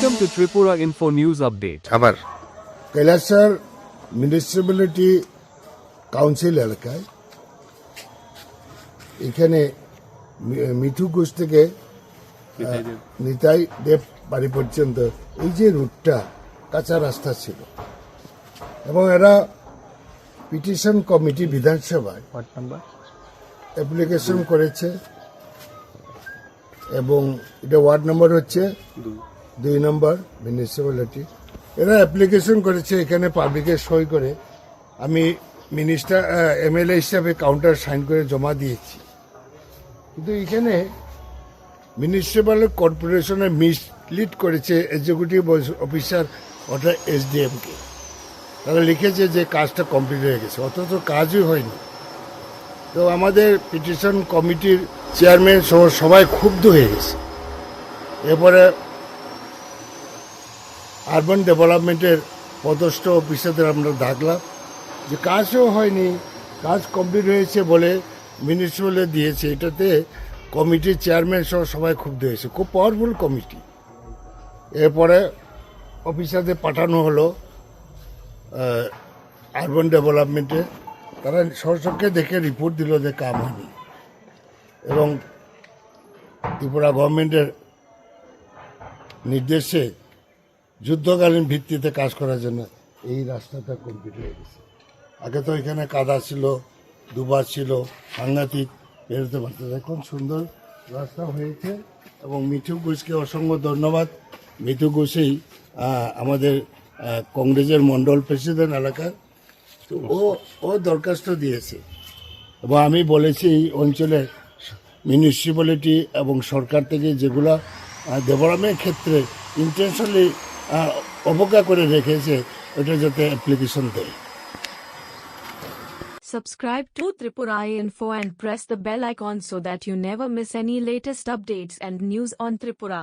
Welcome to Tripura Info News Update. আবার কৈলাসর municipality council এলাকায় এখানে মি- মিঠু ঘোষ থেকে নিতাই দেব। বাড়ি পর্যন্ত এই যে রুটটা কাঁচা রাস্তা ছিল। এবং এরা পিটিশন কমিটি বিধানসভায় অ্যাপ্লিকেশন করেছে। এবং এটা ওয়ার্ড নম্বর হচ্ছে দুই নম্বর মিউনিসিপ্যালিটি এরা অ্যাপ্লিকেশন করেছে, এখানে পাবলিকের সই করে। আমি মিনিস্টার এমএলএ হিসাবে কাউন্টার সাইন করে জমা দিয়েছি। কিন্তু এখানে মিউনিসিপ্যাল কর্পোরেশনে মিসলিড করেছে এক্সিকিউটিভ অফিসার অর্থাৎ এসডিএমকে তারা লিখেছে যে কাজটা কমপ্লিট হয়ে গেছে, অথচ কাজই হয়নি। তো আমাদের পিটিশন কমিটির চেয়ারম্যান সহ সবাই ক্ষুব্ধ হয়ে গেছে। এরপরে আরবান ডেভেলপমেন্টের পদস্থ অফিসারদের আমরা ডাকলাম যে কাজও হয়নি, কাজ কমপ্লিট হয়েছে বলে মিউনিসিপ্যালে দিয়েছে। এটাতে কমিটির চেয়ারম্যান সহ সবাই ক্ষুব্ধ হয়েছে। খুব পাওয়ারফুল কমিটি এরপরে অফিসারদের পাঠানো হলো আরবান ডেভেলপমেন্টে তারা সরসরকে দেখে রিপোর্ট দিল যে কাম হয়নি। এবং ত্রিপুরা গভর্নমেন্টের নির্দেশে যুদ্ধকালীন ভিত্তিতে কাজ করার জন্য এই রাস্তাটা কমপ্লিট হয়ে গেছে। আগে তো এখানে কাদা ছিল, দুবার ছিল, সাংঘাতিক বেরোতে পারতো এখন সুন্দর রাস্তা হয়েছে এবং মিঠু ঘোষকে অসংখ্য ধন্যবাদ। মিঠু ঘোষেই আমাদের কংগ্রেসের মন্ডল প্রেসিডেন্ট এলাকার। তো ও ও দরখাস্ত দিয়েছে। এবং আমি বলেছি, এই অঞ্চলে মিউনিসিপ্যালিটি এবং সরকার থেকে যেগুলা ডেভেলপমেন্ট ক্ষেত্রে ইন্টেনশনালি অবজ্ঞা করে রেখেছে ওটা যাতে অ্যাপ্লিকেশন দেয় Subscribe to Tripura Info and press the bell icon so that you never miss any latest updates and news on Tripura.